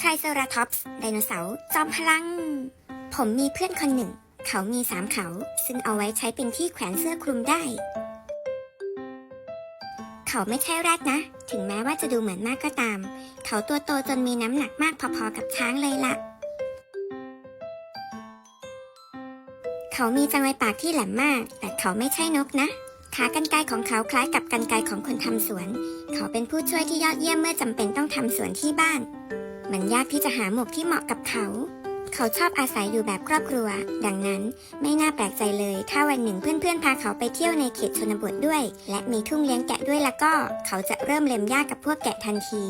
ไทรเซราทอปส์ไดโนเสาร์จอมพลัง ผมมีเพื่อนคนหนึ่ง เขามีสามเขา ซึ่งเอาไว้ใช้เป็นที่แขวนเสื้อคลุมได้ เขาไม่ใช่แรดนะ ถึงแม้ว่าจะดูเหมือนมากก็ตาม เขาตัวโตจนมีน้ำหนักมากพอๆกับช้างเลยล่ะเขามีจังไรปากที่แหลมมาก แต่เขาไม่ใช่นกนะ ขากรรไกรของเขาคล้ายกับกรรไกรของคนทำสวน เขาเป็นผู้ช่วยที่ยอดเยี่ยมเมื่อจำเป็นต้องทำสวนที่บ้าน มันยากที่จะหาหมวกที่เหมาะกับเขา เขาชอบอาศัยอยู่แบบครอบครัว ดังนั้นไม่น่าแปลกใจเลย ถ้าวันหนึ่งเพื่อนๆพาเขาไปเที่ยวในเขตชนบทด้วย และมีทุ่งเลี้ยงแกะด้วยแล้วก็ เขาจะเริ่มเล็มหญ้ากับพวกแกะทันที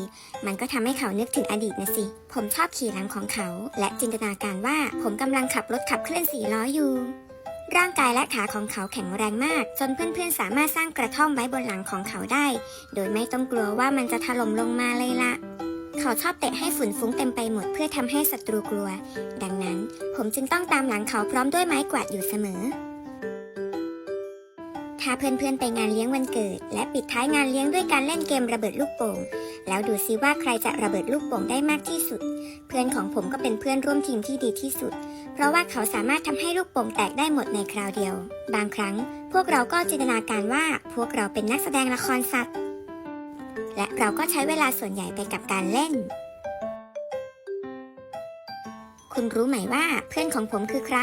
มันก็ทำให้เขานึกถึงอดีตนะสิ ผมชอบขี่หลังของเขา และจินตนาการว่าผมกำลังขับรถขับเคลื่อนสี่ล้ออยู่ร่างกายและขาของเขาแข็งแรงมาก จนเพื่อนๆสามารถสร้างกระท่อมไว้บนหลังของเขาได้ โดยไม่ต้องกลัวว่ามันจะถล่มลงมาเลยละ เขาชอบเตะให้ฝุ่นฟุ้งเต็มไปหมดเพื่อทำให้ศัตรูกลัว ดังนั้นผมจึงต้องตามหลังเขาพร้อมด้วยไม้กวาดอยู่เสมอ ถ้าเพื่อนๆไปงานเลี้ยงวันเกิด และปิดท้ายงานเลี้ยงด้วยการเล่นเกมระเบิดลูกโป่ง แล้วดูซิว่าใครจะระเบิดลูกโป่งได้มากที่สุด เพื่อนของผมก็เป็นเพื่อนร่วมทีมที่ดีที่สุด เพราะว่าเขาสามารถทำให้ลูกโป่งแตกได้หมดในคราวเดียว บางครั้ง พวกเราก็จินตนาการว่าพวกเราเป็นนักแสดงละครสัตว์ และเราก็ใช้เวลาส่วนใหญ่ไปกับการเล่น คุณรู้ไหมว่าเพื่อนของผมคือใคร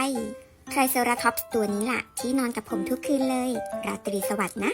ไทรเซราทอปส์ตัวนี้ล่ะ ที่นอนกับผมทุกคืนเลย ราตรีสวัสดิ์นะ